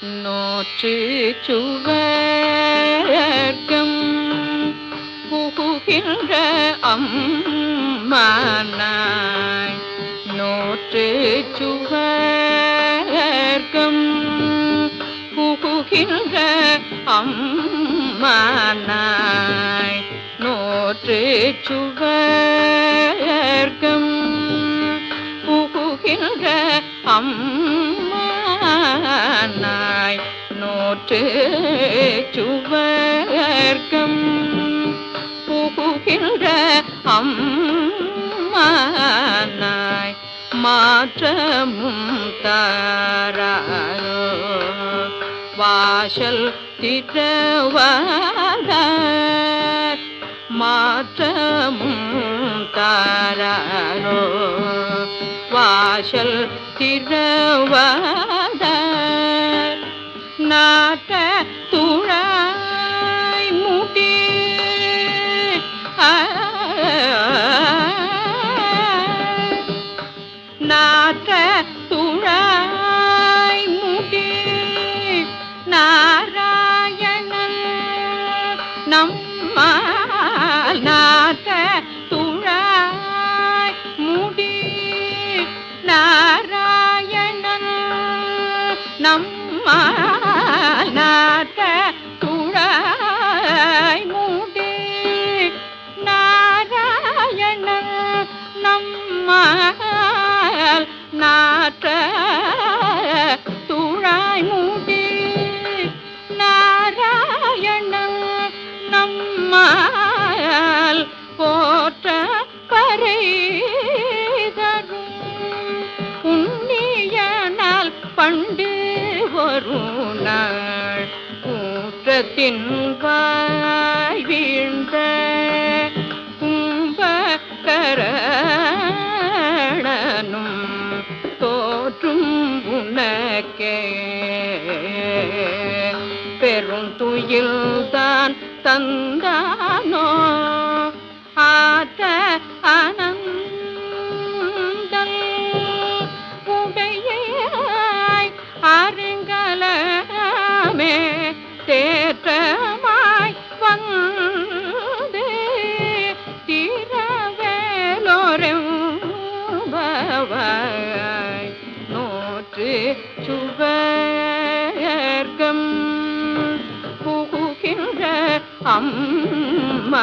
நோற்று சுவர்க்கம் புகுகின்ற அம்மானாய். நோற்று சுவர்க்கம் புகுகின்ற அம்மானாய். நோற்று சுவர்க்கம் புகுகின்ற அம்மா நாய் நோற்று சுவர்க்கம் புகுகின்ற அம்மானாய் மாற்றமும் தாராரோ வாசல் திட்டவாத மாற்றமும் தாராரோ வாசல் திறவாத. நாட்ட தூழாய் மூட்டி. நாட்ட தூழாய் மூட்டி. நாராயணன் நம்மா நாட்ட துழாய் முடி நாராயணன் நம்மா நாட்ட துழாய் முடி நாராயணன் நம்மால் நாற்ற துழாய் மூடி நாராயணன் நம்மால் போற்ற பறை பண்டு வரும் நாள் கூற்றத்தின் வாய் வீழ்ந்த கும்பகரணனும் தோற்றும் உனக்கே. பெரும் துயில்தான் தந்தானோ? அருங்கலமே தேற்றமாய் வந்து. திரவேலோரவாய் நோற்று சுவர்க்கம் புகுகின்ற அம்மானாய்.